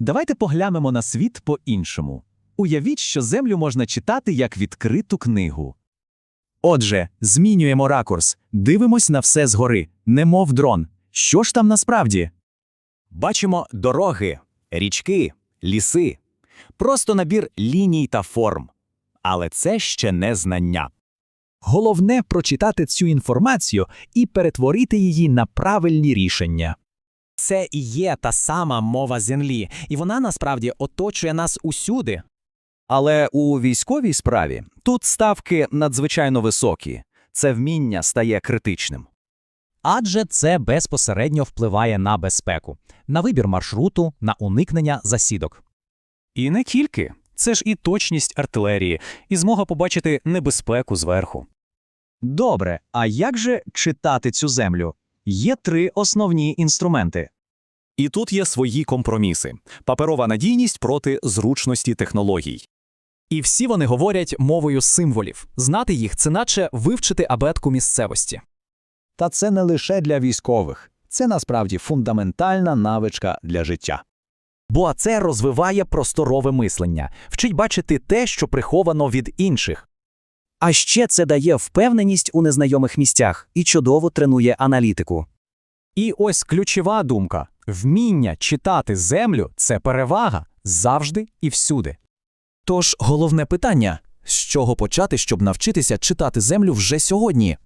Давайте поглянемо на світ по-іншому. Уявіть, що землю можна читати як відкриту книгу. Отже, змінюємо ракурс, дивимось на все згори, немов дрон. Що ж там насправді? Бачимо дороги, річки, ліси, просто набір ліній та форм. Але це ще не знання. Головне прочитати цю інформацію і перетворити її на правильні рішення. Це і є та сама мова землі, і вона насправді оточує нас усюди. Але у військовій справі тут ставки надзвичайно високі. Це вміння стає критичним. Адже це безпосередньо впливає на безпеку, на вибір маршруту, на уникнення засідок. І не тільки. Це ж і точність артилерії, і змога побачити небезпеку зверху. Добре, а як же читати цю землю? Є три основні інструменти. І тут є свої компроміси: паперова надійність проти зручності технологій. І всі вони говорять мовою символів. Знати їх це наче вивчити абетку місцевості. Та це не лише для військових, це насправді фундаментальна навичка для життя. Бо це розвиває просторове мислення, вчить бачити те, що приховано від інших. А ще це дає впевненість у незнайомих місцях і чудово тренує аналітику. І ось ключова думка: вміння читати землю це перевага завжди і всюди. Тож головне питання з чого почати, щоб навчитися читати землю вже сьогодні?